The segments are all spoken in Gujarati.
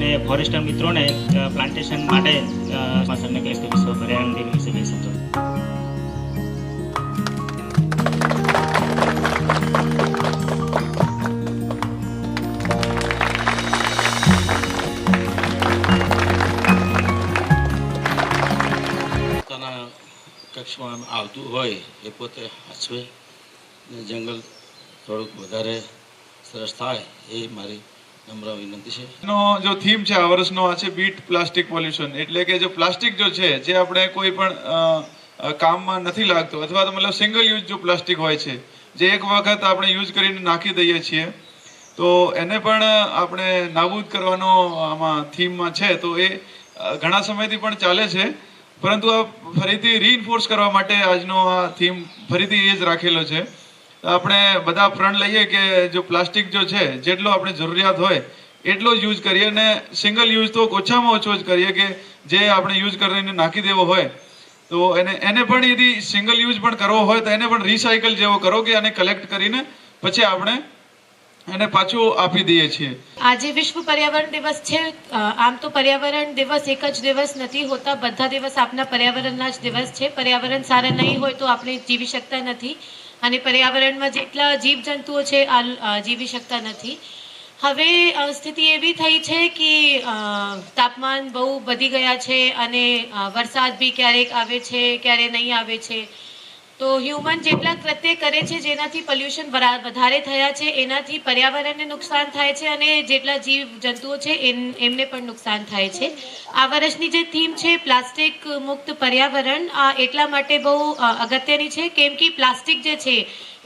અને ફોરેસ્ટર મિત્રોને પ્લાન્ટેશન માટે સરને કહીશ કે વિશ્વ પર્યાવરણ દિન વિશે કહી પોતાના કક્ષમાં આવતું હોય એ પોતે હસવે ને જંગલ થોડુંક વધારે સરસ થાય એ મારી જો થીમ છે આ વર્ષનો, આ છે બીટ પ્લાસ્ટિક પોલ્યુશન એટલે કે જો પ્લાસ્ટિક જો છે, જે આપણે કોઈ પણ કામમાં નથી લાગતો, અથવા તો મતલબ સિંગલ યુઝ જો પ્લાસ્ટિક હોય છે, જે એક વખત આપણે યુઝ કરીને નાખી દઈએ છીએ, તો એને પણ આપણે નાબૂદ કરવાનો આમાં થીમમાં છે, તો એ ઘણા સમયથી પણ ચાલે છે. પરંતુ આ ફરીથી રીઇન્ફોર્સ કરવા માટે આજનો આ થીમ ફરીથી એ જ રાખેલો છે. આપણે બધા ફ્રન્ટ લઈએ કે જો પ્લાસ્ટિક જો છે, જેટલો આપણે જરૂરિયાત હોય, એટલો જ યુઝ કરીએ અને સિંગલ યુઝ તો ઓછામાં ઓછો જ કરીએ કે જે આપણે યુઝ કરીને નાખી દેવો હોય. તો એને એને પણ એથી સિંગલ યુઝ પણ કરવો હોય તો એને પણ રિસાયકલ જેવો કરો કે આને કલેક્ટ કરીને પછી આપણે એને પાછું આપી દઈએ છીએ. આજે વિશ્વ પર્યાવરણ દિવસ છે. આમ તો પર્યાવરણ દિવસ એક જ દિવસ નથી હોતા, બધા દિવસ આપના પર્યાવરણના જ દિવસ છે. પર્યાવરણ સારા નહીં હોય તો આપણે જીવી શકતા નથી. અને પર્યાવરણમાં જેટલા જીવજંતુઓ છે, આ જીવી શકતા નથી. હવે સ્થિતિ એવી થઈ છે કે તાપમાન બહુ વધી ગયા છે અને વરસાદ બી ક્યારેક આવે છે ક્યારે નહીં આવે છે. તો હ્યુમન જેટલા કૃત્ય કરે છે, જેનાથી પોલ્યુશન વધારે થયા છે, એનાથી પર્યાવરણને નુકસાન થાય છે અને જેટલા જીવ જંતુઓ છે એમને પણ નુકસાન થાય છે. આ વર્ષની જે થીમ છે પ્લાસ્ટિક મુક્ત પર્યાવરણ, આ એટલા માટે બહુ અગત્યની છે, કેમ કે પ્લાસ્ટિક જે છે,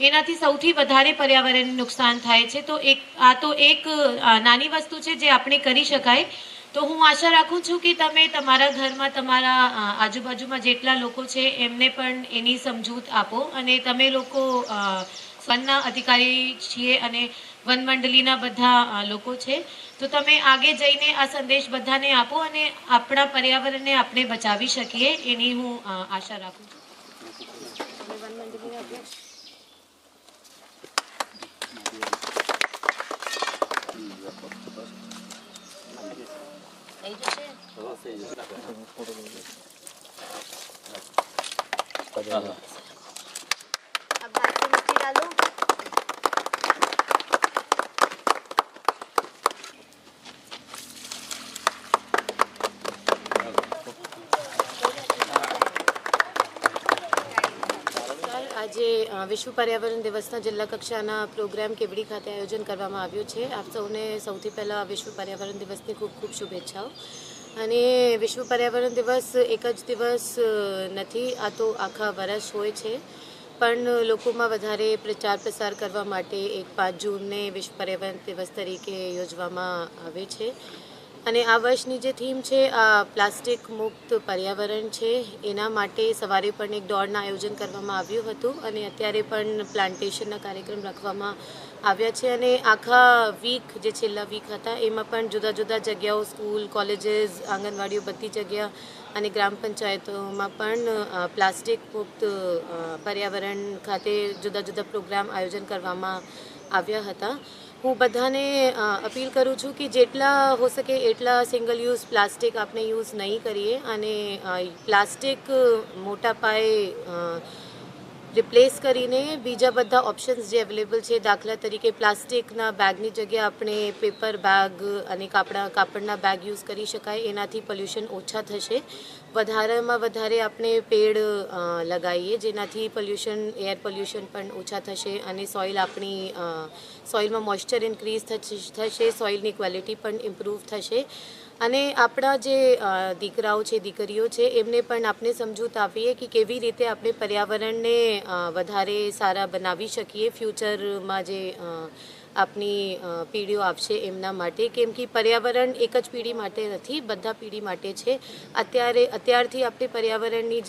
એનાથી સૌથી વધારે પર્યાવરણને નુકસાન થાય છે. તો એક, આ તો એક નાની વસ્તુ છે જે આપણે કરી શકાય. તો હું આશા રાખું છું કે તમે તમારા ઘરમાં, તમારા આજુબાજુમાં જેટલા લોકો છે, એમને પણ એની સમજૂત આપો અને તમે લોકો વનના અધિકારી છીએ અને વન મંડળીના બધા લોકો છે, તો તમે આગે જઈને આ સંદેશ બધાને આપો અને આપણા પર્યાવરણને આપણે બચાવી શકીએ એની હું આશા રાખું છું. આજે વિશ્વ પર્યાવરણ દિવસના જિલ્લા કક્ષાના પ્રોગ્રામ કેવડી ખાતે આયોજન કરવામાં આવ્યું છે. આપ સૌને સૌથી પહેલાં વિશ્વ પર્યાવરણ દિવસની ખૂબ ખૂબ શુભેચ્છાઓ. અને વિશ્વ પર્યાવરણ દિવસ એક જ દિવસ નથી, આ તો આખા વર્ષ હોય છે. પણ લોકોમાં વધારે પ્રચાર પ્રસાર કરવા માટે એક પાંચ જૂનને વિશ્વ પર્યાવરણ દિવસ તરીકે યોજવામાં આવે છે. અને આ વર્ષની જે થીમ છે પ્લાસ્ટિક મુક્ત પર્યાવરણ છે, એના માટે સવારે પણ એક દોડના આયોજન કરવામાં આવ્યું હતું અને અત્યારે પણ પ્લાન્ટેશનના કાર્યક્રમ રાખવામાં આવ્યા છે અને આખા વીક જે છેલ્લા વીક હતા, એમાં પણ જુદા જુદા જગ્યાઓ સ્કૂલ કોલેજીસ આંગણવાડીઓ બધી જગ્યા અને ગ્રામ પંચાયતોમાં પણ પ્લાસ્ટિક મુક્ત પર્યાવરણ ખાતે જુદા જુદા પ્રોગ્રામ આયોજન કરવામાં આવ્યા હતા. હું બધાને અપીલ કરું છું કે જેટલા હો શકે એટલા સિંગલ યુઝ પ્લાસ્ટિક આપણે યુઝ નહીં કરીએ અને પ્લાસ્ટિક મોટા પાયે રિપ્લેસ કરીને બીજા બધા ઓપ્શન્સ જે અવેલેબલ છે, દાખલા તરીકે પ્લાસ્ટિકના બેગની જગ્યાએ આપણે પેપર બેગ અને કાપડા, કાપડના બેગ યુઝ કરી શકાય. એનાથી પોલ્યુશન ઓછા થશે. વધારેમાં વધારે આપણે પેડ લગાવીએ, જેનાથી પોલ્યુશન એર પોલ્યુશન પણ ઓછા થશે અને સોઇલ આપણી સોઇલમાં મોઇશ્ચર ઇન્ક્રીઝ થશે સોઇલની ક્વોલિટી પણ ઇમ્પ્રૂવ થશે. અને આપણા જે દીકરાઓ છે, દીકરીઓ છે, એમને પણ આપણે સમજૂત આપીએ કે કેવી રીતે આપણે પર્યાવરણને વધારે સારા બનાવી શકીએ ફ્યુચરમાં જે આપની પેઢીઓ આપશે એમના માટે. કેમ કે પર્યાવરણ એક જ પેઢી માટે નથી, બધા પેઢી માટે છે. અત્યારે, અત્યારથી આપણે પર્યાવરણની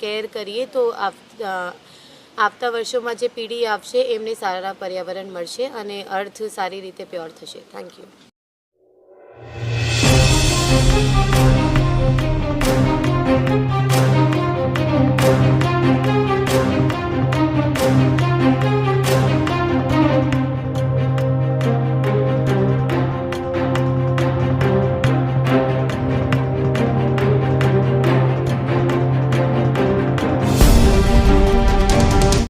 કેર કરીએ તો આવતા વર્ષોમાં જે પેઢી આવશે એમને સારા પર્યાવરણ મળશે અને અર્થ સારી રીતે પ્યોર થશે. Thank you